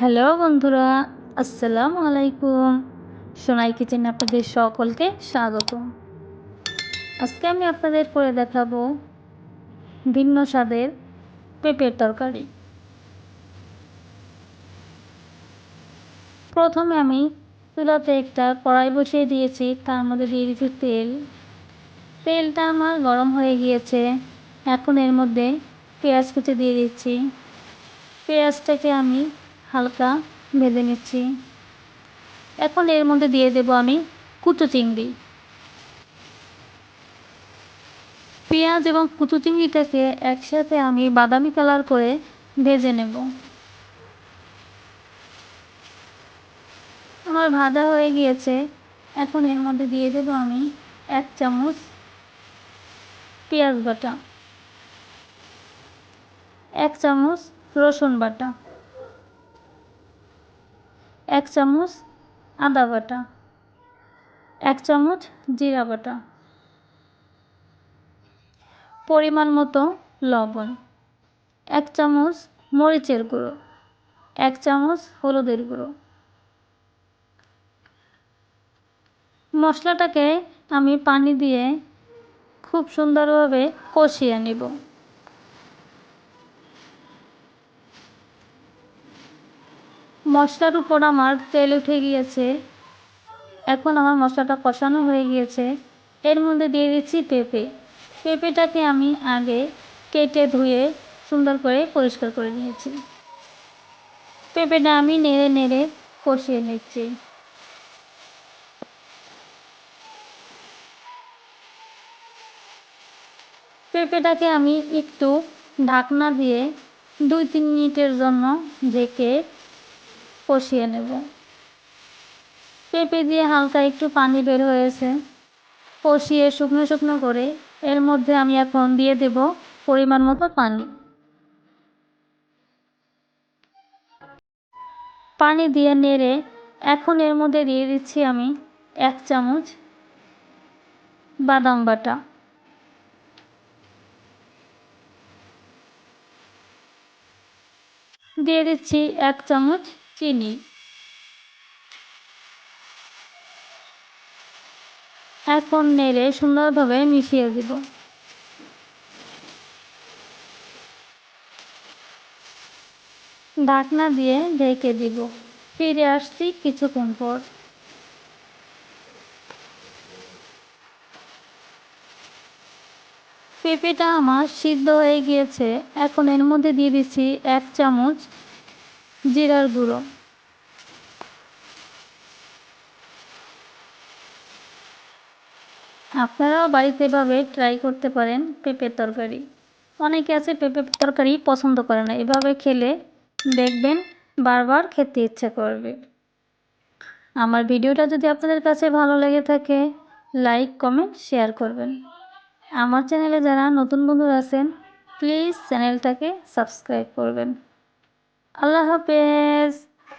Hello বন্ধুরা, আসসালামু আলাইকুম। সোনাই কিচেন আপনাদের সকলকে স্বাগত। আজকে আমি আপনাদের করে দেখাবো ভিন্ন স্বাদের পেঁপের তরকারি। প্রথমে আমি চুলাতে একটা কড়াই বসিয়ে দিয়েছি, তার মধ্যে দিয়ে দিয়েছি তেল। তেলটা আমার গরম হয়ে গিয়েছে, এখন এর মধ্যে পেঁয়াজ কুচি দিয়ে দিচ্ছি। পেঁয়াজটাকে আমি হালকা ভেজে নিচ্ছি। এখন এর মধ্যে দিয়ে দেব আমি কুচো চিংড়ি। পেঁয়াজ এবং কুচো চিংড়িটাকে একসাথে আমি বাদামি কালার করে ভেজে নেব। আমার ভাজা হয়ে গিয়েছে। এখন এর মধ্যে দিয়ে দেব আমি এক চামচ পেঁয়াজ বাটা, এক চামচ রসুন বাটা। এক চামচ আদা বাটা, এক চামচ জিরা বাটা, পরিমাণ মতো লবণ, এক চামচ মরিচের গুঁড়ো, এক চামচ হলুদের গুঁড়ো। মশলাটাকে আমি পানি দিয়ে খুব সুন্দরভাবে কষিয়ে নেব। মশলার উপর আমার তেল উঠে গিয়েছে। এখন আমার মশলাটা কষানো হয়ে গিয়েছে। এর মধ্যে দিয়ে দিচ্ছি পেঁপে। পেঁপেটাকে আমি আগে কেটে ধুয়ে সুন্দর করে পরিষ্কার করে নিয়েছি। পেঁপেটা আমি নেড়ে নেড়ে কষিয়ে নিচ্ছি। পেঁপেটাকে আমি একটু ঢাকনা দিয়ে দুই তিন মিনিটের জন্য ঢেকে কষিয়ে নেব। পেঁপে দিয়ে হালকা একটু পানি বের হয়েছে। কষিয়ে শুকনো শুকনো করে এর মধ্যে আমি এখন দিয়ে দেব পরিমাণ মতো পানি। পানি দিয়ে নেড়ে এখন এর মধ্যে দিয়ে দিচ্ছি আমি এক চামচ বাদাম বাটা। দিয়ে দিচ্ছি এক চামচ চিনি। এখন নেড়ে সুন্দরভাবে মিশিয়ে দেব। ঢাকনা দিয়ে ঢেকে দিব। ফিরে আসছি কিছুক্ষণ পর। পেঁপেটা আমার সিদ্ধ হয়ে গিয়েছে। এখন এর মধ্যে দিয়ে দিচ্ছি এক চামচ জিরার গুঁড়ো। আপনারাও বাড়িতে এভাবে ট্রাই করতে পারেন পেঁপের তরকারি। অনেকে আছে পেঁপের তরকারি পছন্দ করে না। এভাবে খেলে দেখবেন বারবার খেতে ইচ্ছে করবে। আমার ভিডিওটা যদি আপনাদের কাছে ভালো লেগে থাকে লাইক কমেন্ট শেয়ার করবেন। আমার চ্যানেলে যারা নতুন বন্ধু আছেন প্লিজ চ্যানেলটাকে সাবস্ক্রাইব করবেন। আল্লাহ হাফেজ